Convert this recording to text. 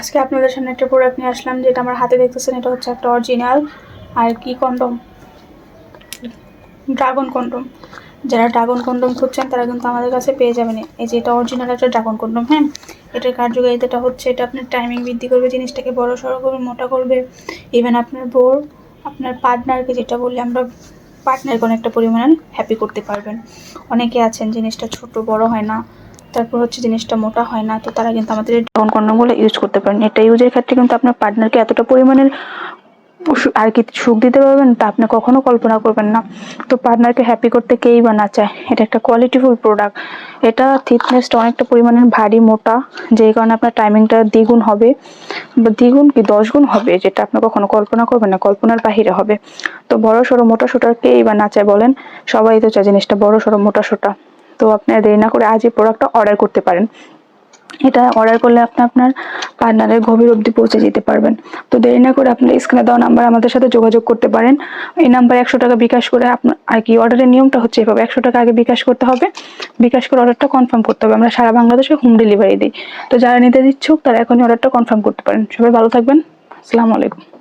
আজকে আপনাদের সামনে একটা প্রোডাক্ট নিয়ে আসলাম, যেটা আমার হাতে দেখতেছেন, এটা হচ্ছে একটা অরিজিনাল আর কি কন্ডম ড্রাগন কন্ডম যারা ড্রাগন কন্ডম খুঁজছেন, তারা কিন্তু আমাদের কাছে পেয়ে যাবেন। এই যে এটা অরিজিনাল একটা ড্রাগন কন্ডম হ্যাঁ? এটার কার্যকারিতাটা হচ্ছে, এটা আপনার টাইমিং বৃদ্ধি করবে, জিনিসটাকে বড় সড়ো করবে, মোটা করবে। ইভেন আপনার বোর আপনার পার্টনারকে যেটা বললে, আমরা পার্টনারকে অনেকটা পরিমাণে হ্যাপি করতে পারবেন। অনেকে আছেন, জিনিসটা ছোট, বড় হয় না। তারপর হচ্ছে জিনিসটা মোটা হয় না, তো তারা কিন্তু আমাদের ড্রাগন কন্ডমগুলো ইউজ করতে পারেন। এটা ইউজের ক্ষেত্রে কিন্তু আপনার পার্টনারকে এতটা পরিমাণের আর কি সুখ দিতে পারবেন তা আপনি কখনো কল্পনা করবেন না। তো পার্টনারকে হ্যাপি করতে কেই বা না চায়, এটা একটা কোয়ালিটিফুল প্রোডাক্ট এটা থিকনেসটা অনেকটা পরিমাণের ভারী, মোটা, যেই কারণে আপনার টাইমিংটা দ্বিগুণ হবে। বা দ্বিগুণ কি দশ গুণ হবে, যেটা আপনি কখনো কল্পনা করবেন না, কল্পনার বাহিরে হবে। তো বড় সড়ো মোটা সোটার কেই বা না চায় বলেন, সবাই তো চায় জিনিসটা বড় সড়ো মোটা সোটা তো আপনারা দেরি না করে আজ এই প্রোডাক্টটা অর্ডার করতে পারেন। এটা অর্ডার করলে আপনি আপনার পার্টনারের গভীর অবধি পৌঁছে যেতে পারবেন। তো দেরি না করে আপনার স্ক্রিনে দেওয়া নাম্বার আমাদের সাথে যোগাযোগ করতে পারেন। এই নাম্বারে একশো টাকা বিকাশ করে আপনার আর কি অর্ডারের নিয়মটা হচ্ছে এভাবে। একশো টাকা আগে বিকাশ করতে হবে। বিকাশ করে অর্ডারটা কনফার্ম করতে হবে। আমরা সারা বাংলাদেশে হোম ডেলিভারি দিই। তো যারা নিতে ইচ্ছুক তারা এখনই অর্ডারটা কনফার্ম করতে পারেন। সবাই ভালো থাকবেন। আসসালামু আলাইকুম।